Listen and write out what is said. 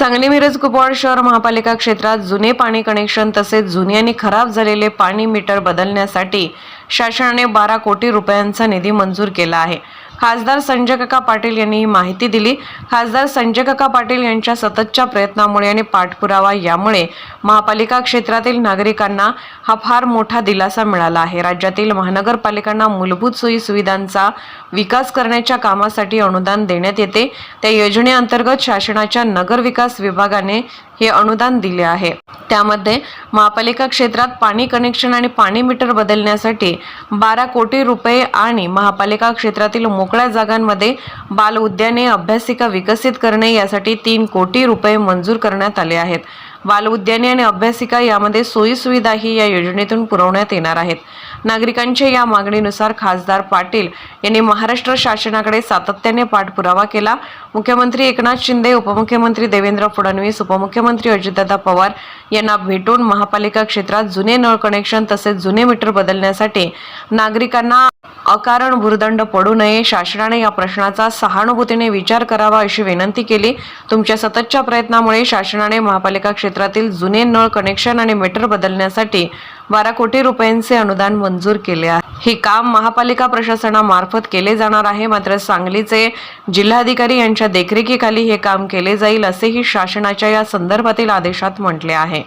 सांगली मिरज कुपवाड शहर महापालिका क्षेत्रात जुने पाणी कनेक्शन तसेच जुने आणि खराब झालेले पाणी मीटर बदलण्यासाठी शासनाने बारा कोटी रुपयांचा निधी मंजूर केला आहे. खासदार संजय काका पाटील यांनी ही माहिती दिली. खासदार संजय काका पाटील यांच्या सततच्या प्रयत्नामुळे आणि पाठपुरावा यामुळे महापालिका क्षेत्रातील नागरिकांना हा फार मोठा दिलासा मिळाला आहे. राज्यातील महानगरपालिकांना मूलभूत सोयी सुविधांचा विकास करण्याच्या कामासाठी अनुदान देण्यात येते. त्या योजनेअंतर्गत शासनाच्या नगर विकास विभागाने हे अनुदान दिले आहे. त्यामध्ये महापालिका क्षेत्रात पाणी कनेक्शन आणि पाणी मीटर बदलण्यासाठी बारा कोटी रुपये आणि महापालिका क्षेत्रातील मोकळ्या जागांमध्ये बाल उद्याने अभ्यासिका विकसित करणे यासाठी तीन कोटी रुपये मंजूर करण्यात आले आहेत. बाल उद्याने आणि अभ्यासिका यामध्ये सोयीसुविधाही या योजनेतून पुरवण्यात येणार आहेत. नागरिकांच्या या मागणीनुसार खासदार पाटील यांनी महाराष्ट्र शासनाकडे सातत्याने पाठपुरावा केला. मुख्यमंत्री एकनाथ शिंदे उपमुख्यमंत्री देवेंद्र फडणवीस उपमुख्यमंत्री अजितदादा पवार यांना भेटून महापालिका क्षेत्रात जुने नळ कनेक्शन तसेच जुने मीटर बदलण्यासाठी नागरिकांना अकारण भूर्दंड पडू नये शासनाने या प्रश्नाचा सहानुभूतीने विचार करावा अशी विनंती केली. तुमच्या सततच्या प्रयत्नामुळे शासनाने महापालिका क्षेत्रातील जुने नळ कनेक्शन आणि मीटर बदलण्यासाठी बारा कोटी रुपयांचे अनुदान मंजूर केले आहे. हे काम महापालिका प्रशासनामार्फत केले जाणार आहे. मात्र सांगलीचे जिल्हाधिकारी यांच्या देखरेखीखाली हे काम केले जाईल असेही शासनाच्या या संदर्भातील आदेशात म्हटले आहे.